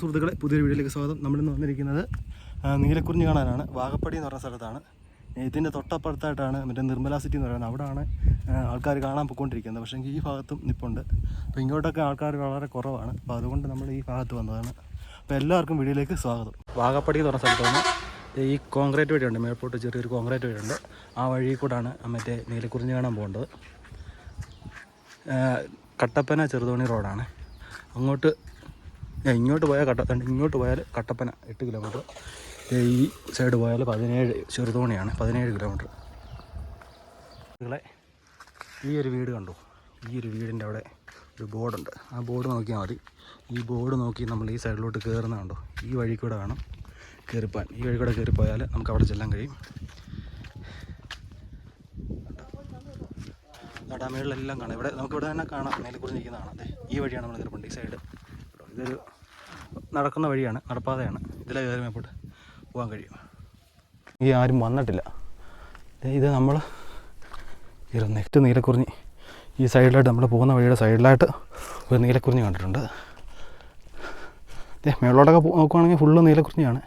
സുഹൃത്തുക്കളെ പുതിയൊരു വീഡിയോയിലേക്ക് സ്വാഗതം. നമ്മളിന്ന് വന്നിരിക്കുന്നത് നീലക്കുറിഞ്ഞ് കാണാനാണ്. വാഗപ്പടി എന്ന് പറഞ്ഞ സ്ഥലത്താണ്. ഇതിന്റെ തൊട്ടപ്പുറത്തായിട്ടാണ് മറ്റേ നിർമ്മല സിറ്റി എന്ന് പറയുന്നത്. അവിടെയാണ് ആൾക്കാർ കാണാൻ പോയിക്കൊണ്ടിരിക്കുന്നത് പക്ഷേ ഈ ഭാഗത്തും നിപ്പുണ്ട്. അപ്പോൾ ഇങ്ങോട്ടൊക്കെ ആൾക്കാർ വളരെ കുറവാണ്. അപ്പോൾ അതുകൊണ്ട് നമ്മൾ ഈ ഭാഗത്ത് വന്നതാണ്. അപ്പോൾ എല്ലാവർക്കും വീഡിയോയിലേക്ക് സ്വാഗതം. വാഗപ്പടി എന്ന് പറഞ്ഞ സ്ഥലത്താണ് ഈ കോൺക്രീറ്റ് വഴിയുണ്ട് മേൽപോട്ട് ചെറിയൊരു കോൺക്രീറ്റ് വഴിയുണ്ട് ആ വഴി കൂടാണ് മറ്റേ നീലക്കുറിഞ്ഞ് കാണാൻ പോകേണ്ടത്. കട്ടപ്പന ചെറുതോണി റോഡാണ്. അങ്ങോട്ട് ഏ, ഇങ്ങോട്ട് പോയാൽ കട്ട ദാണ്ട് ഇങ്ങോട്ട് പോയാൽ കട്ടപ്പന എട്ട് കിലോമീറ്റർ ഈ സൈഡ് പോയാൽ പതിനേഴ് ചെറുതോണിയാണ് പതിനേഴ് കിലോമീറ്റർ നിങ്ങളെ ഈ ഒരു വീട് കണ്ടു? ഈ ഒരു വീടിന്റെ അവിടെ ഒരു ബോർഡുണ്ട്. ആ ബോർഡ് നോക്കിയാൽ മതി. ഈ ബോർഡ് നോക്കി നമ്മൾ ഈ സൈഡിലോട്ട് കയറുന്ന കണ്ടോ? ഈ വഴി കൂടെ വേണം കയറിപ്പോൻ. ഈ വഴി കൂടെ കയറിപ്പോയാൽ നമുക്ക് അവിടെ ചെല്ലാൻ കഴിയും. ഡാമുകളിലെല്ലാം കാണാം. ഇവിടെ നമുക്കിവിടെ തന്നെ കാണാം. മേലെക്കുറിച്ച് നിൽക്കുന്ന കാണാം. അതെ ഈ വഴിയാണ് നമ്മൾ കയറിപ്പോണ്ട് ഈ സൈഡ് ഇതൊരു നടക്കുന്ന വഴിയാണ് നടപ്പാതയാണ്. ഇതിലെ കയറി മേപ്പോട്ട് പോകാൻ കഴിയും. ഈ ആരും വന്നിട്ടില്ല. ഇത് നമ്മൾ നെക്സ്റ്റ് നീലക്കുറിഞ്ഞി ഈ സൈഡിലായിട്ട് നമ്മൾ പോകുന്ന വഴിയുടെ സൈഡിലായിട്ട് ഒരു നീലക്കുറിഞ്ഞി കണ്ടിട്ടുണ്ട്. മേളോട്ടൊക്കെ നോക്കുവാണെങ്കിൽ ഫുള്ള് നീലക്കുറിഞ്ഞിയാണ്.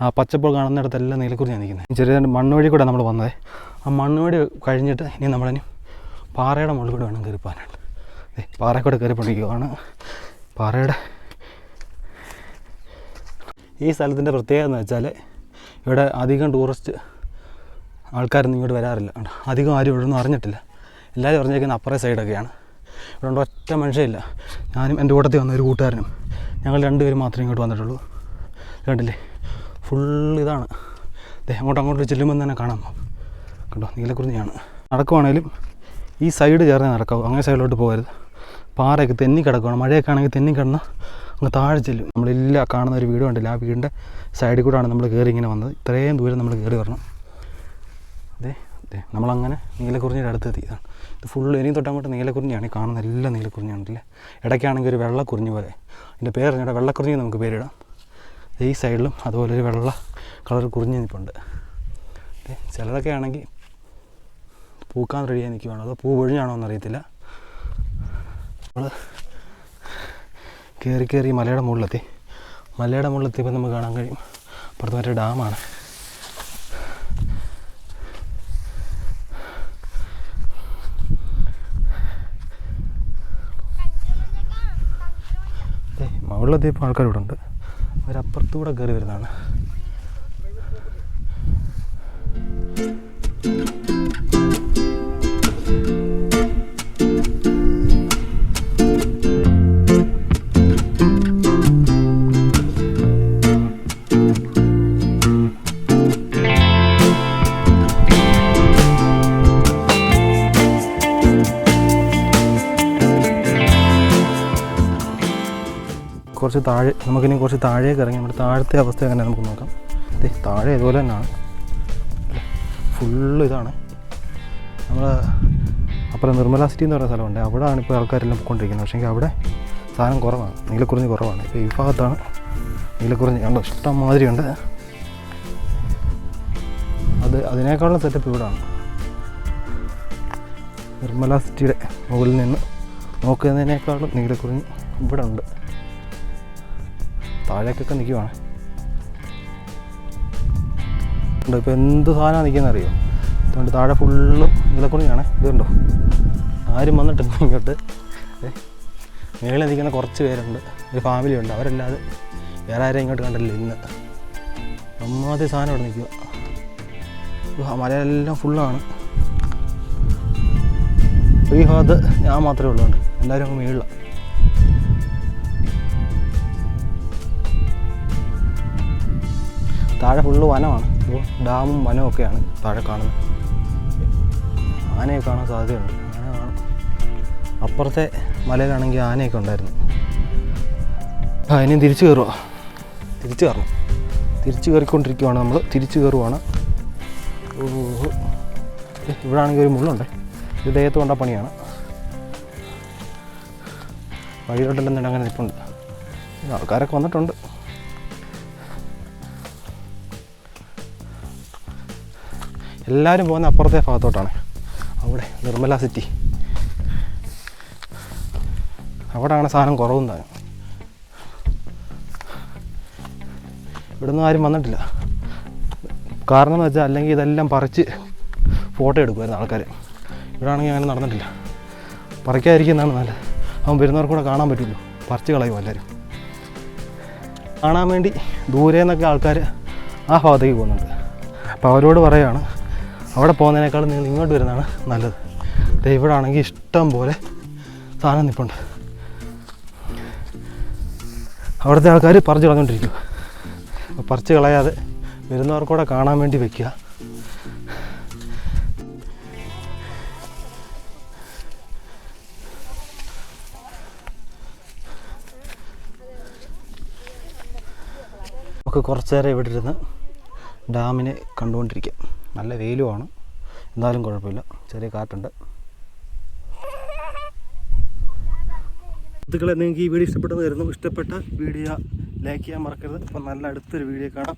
ആ പച്ചപ്പോൾ കാണുന്നിടത്തെല്ലാം നീലക്കുറിഞ്ഞാണ് നിൽക്കുന്നത്. ചെറിയ മണ്ണ് വഴി കൂടെ നമ്മൾ വന്നത്. ആ മണ്ണ് വഴി കഴിഞ്ഞിട്ട് ഇനി നമ്മളിനി പാറയുടെ മുകളിൽ കൂടെ വേണം കയറി പോകാനായിട്ട് പാറയിൽ കൂടെ കയറി പാറയുടെ ഈ സ്ഥലത്തിന്റെ പ്രത്യേകത എന്ന് വെച്ചാൽ ഇവിടെ അധികം ടൂറിസ്റ്റ് ആൾക്കാരൊന്നും ഇങ്ങോട്ട് വരാറില്ല? അധികം ആരും ഇവിടെ ഒന്നും അറിഞ്ഞിട്ടില്ല. എല്ലാവരും അറിഞ്ഞേക്കുന്ന അപ്പുറേ സൈഡൊക്കെയാണ്. ഇവിടെ ഉണ്ട് ഒറ്റ മനുഷ്യയില്ല ഞാനും എന്റെ കൂട്ടത്തിൽ വന്ന ഒരു കൂട്ടുകാരനും. ഞങ്ങൾ രണ്ടുപേരും മാത്രമേ ഇങ്ങോട്ട് വന്നിട്ടുള്ളൂ. കണ്ടില്ലേ? ഫുൾ ഇതാണ്. അങ്ങോട്ട് അങ്ങോട്ട് ചെല്ലുമ്പോൾ തന്നെ കാണാം കണ്ടോ? നീലക്കുറിഞ്ഞിയാണ്. നടക്കുവാണേലും ഈ സൈഡ് ചേർന്ന് നടക്കാവൂ. അങ്ങനെ സൈഡിലോട്ട് പോകരുത്. പാറയൊക്കെ തെന്നി കിടക്കുകയാണ് മഴയൊക്കെ ആണെങ്കിൽ തെന്നി കിടന്ന് അങ്ങ് താഴെ ചെല്ലും. നമ്മളെല്ലാം കാണുന്ന ഒരു വീട് കണ്ടില്ല. ആ വീടിന്റെ സൈഡിൽ കൂടെയാണ് നമ്മൾ കയറി ഇങ്ങനെ വന്നത്. ഇത്രയും ദൂരം നമ്മൾ കയറി വരണം. അതെ അതെ നമ്മളങ്ങനെ നീലക്കുറിഞ്ഞിയുടെ അടുത്ത് എത്തി ഇതാണ്. ഇത് ഫുള്ള് ഇനിയും തൊട്ടങ്ങോട്ട് നീലക്കുറിഞ്ഞിയാണ്. കാണുന്ന എല്ലാം നീലക്കുറിഞ്ഞിയാണ് ഇല്ലേ ഇടയ്ക്കാണെങ്കിൽ ഒരു വെള്ളക്കുറിഞ്ഞി പോലെ. അതിന്റെ പേര് ഇവിടെ വെള്ളക്കുറിഞ്ഞി നമുക്ക് പേരിടാം. ഈ സൈഡിലും അതുപോലെ ഒരു വെള്ള കളർ കുറിഞ്ഞ് നിൽപ്പുണ്ട് ചിലതൊക്കെ ആണെങ്കിൽ പൂക്കാൻ റെഡിയായി നിൽക്കുവാണോ? അതോ പൂ പൊഴിഞ്ഞാണോ എന്നറിയത്തില്ല. നമ്മൾ കയറി കയറി മലയുടെ മുകളിലെത്തി. മലയുടെ മുകളിലെത്തിയപ്പോൾ നമുക്ക് കാണാൻ കഴിയും. അപ്പുറത്ത് മറ്റേ ഡാമാണ്. മുകളിലെത്തിയപ്പോൾ ആൾക്കാർ ഇവിടെ ഉണ്ട് അവരപ്പുറത്തൂടെ കയറി വരുന്നതാണ്. കുറച്ച് താഴെ നമുക്കിനി കുറച്ച് താഴേക്ക് ഇറങ്ങി നമ്മുടെ താഴത്തെ അവസ്ഥ എങ്ങനെ നമുക്ക് നോക്കാം. അതെ താഴെ ഇതുപോലെ തന്നെയാണ് ഫുള്ള് ഇതാണ്. നമ്മൾ അപ്പുറം നിർമ്മല സിറ്റി എന്ന് പറയുന്ന സ്ഥലമുണ്ട്. ആണ് ഇപ്പോൾ ആൾക്കാരെല്ലാം പോയിക്കൊണ്ടിരിക്കുന്നത്. പക്ഷേ അവിടെ സാധനം കുറവാണ്. നീലക്കുറിഞ്ഞ് കുറവാണ്. ഇപ്പോൾ ഈ ഭാഗത്താണ് നീലക്കുറിഞ്ഞ്. കണ്ടോ? ഇഷ്ടം മാതിരിയുണ്ട് അത് അതിനേക്കാളും സെറ്റപ്പ് ഇവിടാണ്. നിർമ്മല സിറ്റിയുടെ മുകളിൽ നിന്ന് നോക്കുന്നതിനേക്കാളും നീലക്കുറിഞ്ഞ് ഇവിടെ ഉണ്ട് താഴേക്കൊക്കെ നിൽക്കുവാണ് ഉണ്ട് ഇപ്പോൾ എന്ത് സാധനമാണ് നിൽക്കുന്നത് അറിയോ അതുകൊണ്ട് താഴെ ഫുള്ളും നിലക്കുണിയാണ്. ഇതുണ്ടോ ആരും വന്നിട്ടില്ല ഇങ്ങോട്ട്. മേളിൽ നിൽക്കുന്ന കുറച്ച് പേരുണ്ട്. ഒരു ഫാമിലി ഉണ്ട്. അവരല്ലാതെ വേറെ ആരെയും ഇങ്ങോട്ട് കണ്ടില്ല ഇന്ന്. അമ്മാതിരി സാധനം അവിടെ നിൽക്കുക മലയെല്ലാം ഫുള്ളാണ്. ഈ ഭാഗത്ത് ഞാൻ മാത്രമേ ഉള്ളൂ എല്ലാവരും അങ്ങ് മേളിലാണ് താഴെ ഫുള്ള് വനമാണ്. ഡാമും വനവും ഒക്കെയാണ് താഴെ കാണുന്നത്. ആനയെ കാണാൻ സാധ്യതയുണ്ട്. ആന അപ്പുറത്തെ മലയിലാണെങ്കിൽ ആനയൊക്കെ ഉണ്ടായിരുന്നു. ആ ഇനിയും തിരിച്ചു കയറുക തിരിച്ചു കയറണം. തിരിച്ചു കയറിക്കൊണ്ടിരിക്കുവാണ് നമ്മൾ തിരിച്ചു കയറുവാണ്. ഇവിടെ ആണെങ്കിൽ ഒരു മുള്ളുണ്ട്. ഇത് ദേഹത്ത് കൊണ്ട പണിയാണ്. വഴിയിലോട്ടെല്ലാം അങ്ങനെ നിൽപ്പുണ്ട് ആൾക്കാരൊക്കെ വന്നിട്ടുണ്ട്. എല്ലാവരും പോകുന്ന അപ്പുറത്തെ ഭാഗത്തോട്ടാണ്. അവിടെ നിർമ്മല സിറ്റി അവിടെയാണ് സാധനം കുറവും താനും ഇവിടെ നിന്ന് ആരും വന്നിട്ടില്ല. കാരണം എന്ന് വെച്ചാൽ അല്ലെങ്കിൽ ഇതെല്ലാം പറിച്ച് ഫോട്ടോ എടുക്കുമായിരുന്നു ആൾക്കാർ ഇവിടാണെങ്കിൽ അങ്ങനെ നടന്നിട്ടില്ല. പറിക്കാതിരിക്കുന്നതാണ് നല്ലത്. അവൻ വരുന്നവർക്ക് കൂടെ കാണാൻ പറ്റുമല്ലോ. പറിച്ച് കളയും എല്ലാവരും കാണാൻ വേണ്ടി ദൂരെ നിന്നൊക്കെ ആൾക്കാർ ആ ഭാഗത്തേക്ക് പോകുന്നുണ്ട്. അപ്പോൾ അവരോട് പറയുകയാണ് അവിടെ പോകുന്നതിനേക്കാളും നിങ്ങൾ ഇങ്ങോട്ട് വരുന്നതാണ് നല്ലത്. ദേ ഇവിടെ ആണെങ്കിൽ ഇഷ്ടം പോലെ സാധനം നിൽപ്പുണ്ട് അവിടുത്തെ ആൾക്കാർ പറിച്ച് കളഞ്ഞുകൊണ്ടിരിക്കും പറിച്ച് കളയാതെ വരുന്നവർക്കൂടെ കാണാൻ വേണ്ടി വെക്കുക. നമുക്ക് കുറച്ചേരം ഇവിടെ ഇരുന്ന് ഡാമിനെ കണ്ടുകൊണ്ടിരിക്കാം നല്ല വെയിലുമാണ്. എന്നാലും കുഴപ്പമില്ല. ചെറിയ കാറ്റുണ്ട്. സുഹൃത്തുക്കളെ നിങ്ങൾക്ക് ഈ വീഡിയോ ഇഷ്ടപ്പെട്ടെന്ന് വരുന്നു ഇഷ്ടപ്പെട്ട വീഡിയോ ലൈക്ക് ചെയ്യാൻ മറക്കരുത്. അപ്പം നല്ല അടുത്തൊരു വീഡിയോ കാണാം.